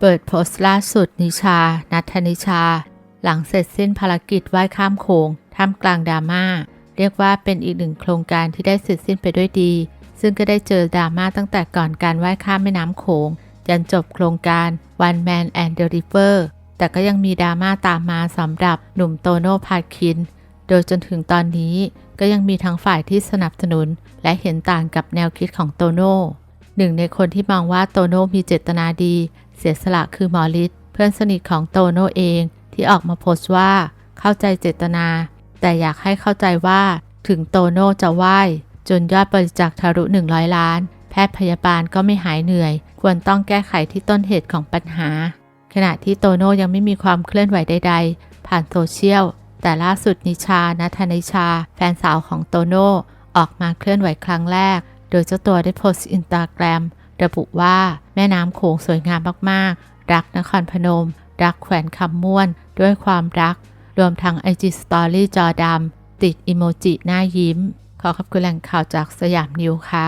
เปิดโพสต์ล่าสุดนิชา นัทนิชา หลังเสร็จสิ้นภารกิจว่ายข้ามโขงท่ามกลางดราม่า เรียกว่าเป็นอีกหนึ่งโครงการที่ได้เสร็จสิ้นไปด้วยดี ซึ่งก็ได้เจอดราม่าตั้งแต่ก่อนการว่ายข้ามแม่น้ำโขงยันจบโครงการ One Man and the River แต่ก็ยังมีดราม่าตามมาสำหรับหนุ่มโตโน่พาคิน โดยจนถึงตอนนี้ก็ยังมีทั้งฝ่ายที่สนับสนุน และเห็นต่างกับแนวคิดของโตโน่ หนึ่งในคนที่มองว่าโตโน่มีเจตนาดี เสียสละคือหมอฤทธิ์เพื่อนสนิทของโตโน่เองที่ออกมาโพสต์ว่า เข้าใจเจตนา แต่อยากให้เข้าใจว่า ถึงโตโน่จะไหวจนยอดบริจาคทะลุ 100 ล้าน แพทย์พยาบาลก็ไม่หายเหนื่อย ควรต้องแก้ไขที่ต้นเหตุของปัญหา ขณะที่โตโน่ยังไม่มีความเคลื่อนไหวใด ๆ ผ่านโซเชียลแต่ล่าสุดนิชานัทนิชา แฟนสาวของโตโน่ออกมาเคลื่อนไหวครั้งแรก โดยเจ้าตัวได้โพสต์อินสตาแกรมระบุว่าแม่น้ำโขงสวยงามมากๆ รักนครพนม รักแขวนคำม่วน ด้วยความรัก รวมทั้ง IG Story จอดำติดอิโมจิหน้ายิ้ม ขอขอบคุณแหล่งข่าวจากสยามนิวค่ะ